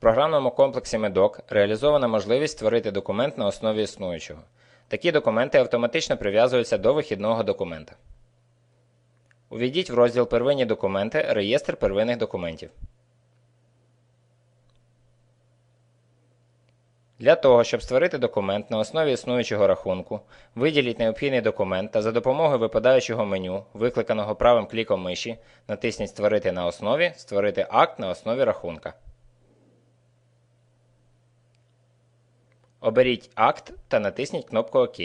програмному комплексі Медок реалізована можливість створити документ на основі існуючого. Такі документи автоматично прив'язуються до вихідного документа. Увійдіть в розділ Первинні документи Реєстр первинних документів. Для того, щоб створити документ на основі існуючого рахунку, виділіть необхідний документ та за допомогою випадаючого меню, викликаного правим кліком миші, натисніть Створити на основі, Створити акт на основі рахунка. Оберіть акт та натисніть кнопку ОК.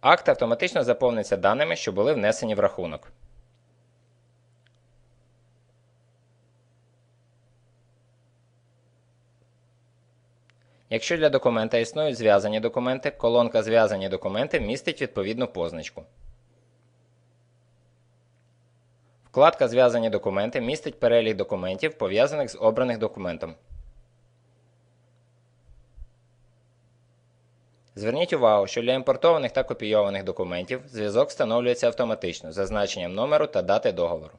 Акт автоматично заповниться даними, що були внесені в рахунок. Якщо для документа існують зв'язані документи, колонка Зв'язані документи містить відповідну позначку. Вкладка Зв'язані документи містить перелік документів, пов'язаних з обраних документом. Зверніть увагу, що для імпортованих та копійованих документів зв'язок встановлюється автоматично за зазначенням номеру та дати договору.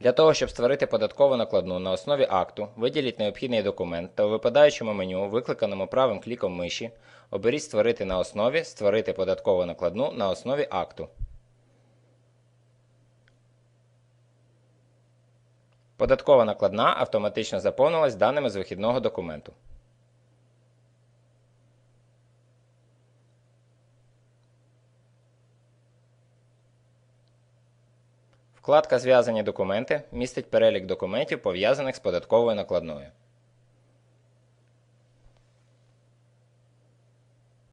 Для того, щоб створити податкову накладну на основі акту, виділіть необхідний документ та у випадаючому меню, викликаному правим кліком миші, оберіть Створити на основі Створити податкову накладну на основі акту. Податкова накладна автоматично заповнилась даними з вихідного документу. Вкладка Зв'язані документи містить перелік документів, пов'язаних з податковою накладною.